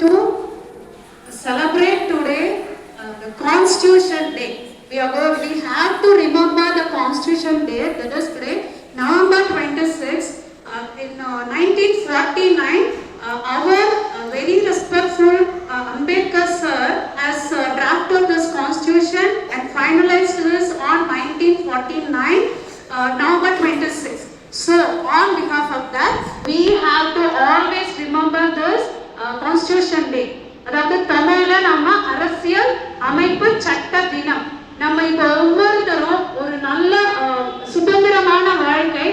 to celebrate today uh, the Constitution Day. We are going, we have to remember the Constitution Day, that is today, November 26, uh, in uh, 1949, uh, our uh, very respectful uh, Ambedkar sir has uh, drafted this constitution and finalized this on 1949, uh, November 26. So, on behalf of that, we have to always remember this constitution day அதாவது தமிழ்ல நம்ம அரசியல் அமைப்பு சட்ட தினம். நம்ம இப்போ ஒவ்வொருத்தரும் ஒரு நல்ல சுதந்திரமான வாழ்க்கை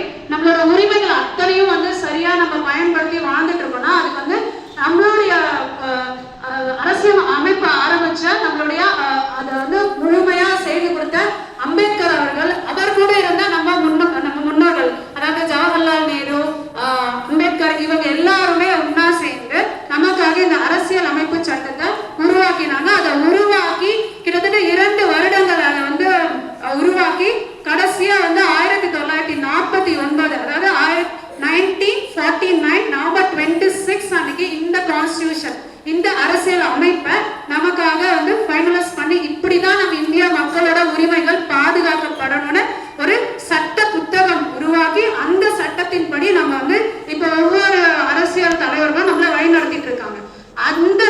பாதுகாக்கப்படணும்னு ஒரு சட்ட புத்தகம் உருவாக்கி அந்த சட்டத்தின்படி நம்ம வந்து இப்போ ஒவ்வொரு அரசியல் தலைவர்களும் நம்மளை வழி நடத்திட்டு இருக்காங்க. அந்த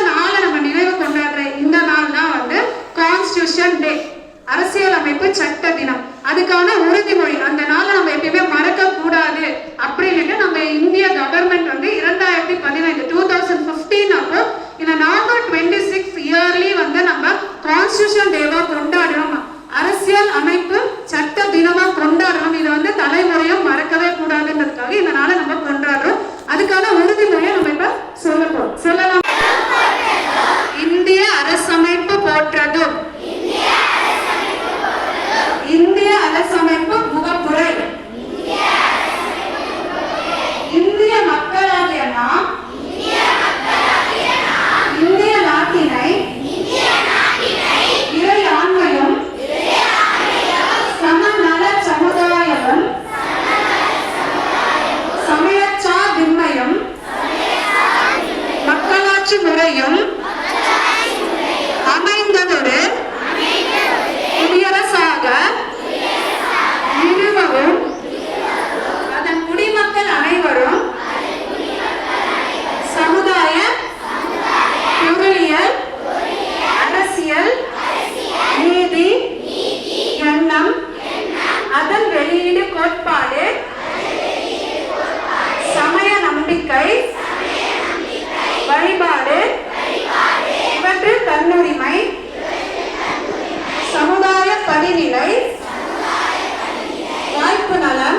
மக்களாட்சி தன்னுரிமை சமுதாய படிநிலை வாய்ப்பு நலம்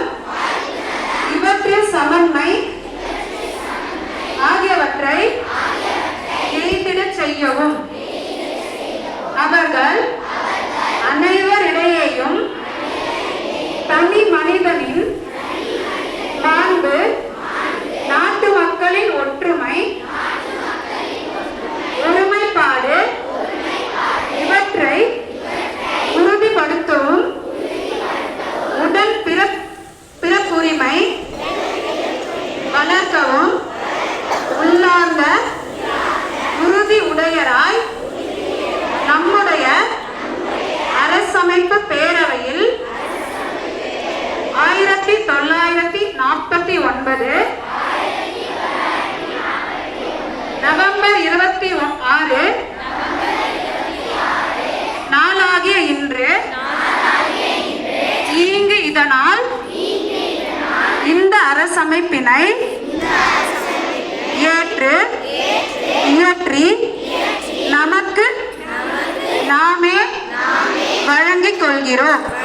இவற்றில் சமன்மை ஆகியவற்றை எய்திடச் செய்யவும். அவர்கள் அனைவரிடையேயும் தனி மனிதனின் மாண்பு ஒன்பது. நவம்பர் இருபத்தி ஒ- ஆறு. நாளாகிய இன்று. இங்கு இதனால் இந்த அரசமைப்பினை ஏற்று இயற்றி நமக்கு நாமே வழங்கிக் கொள்கிறோம்.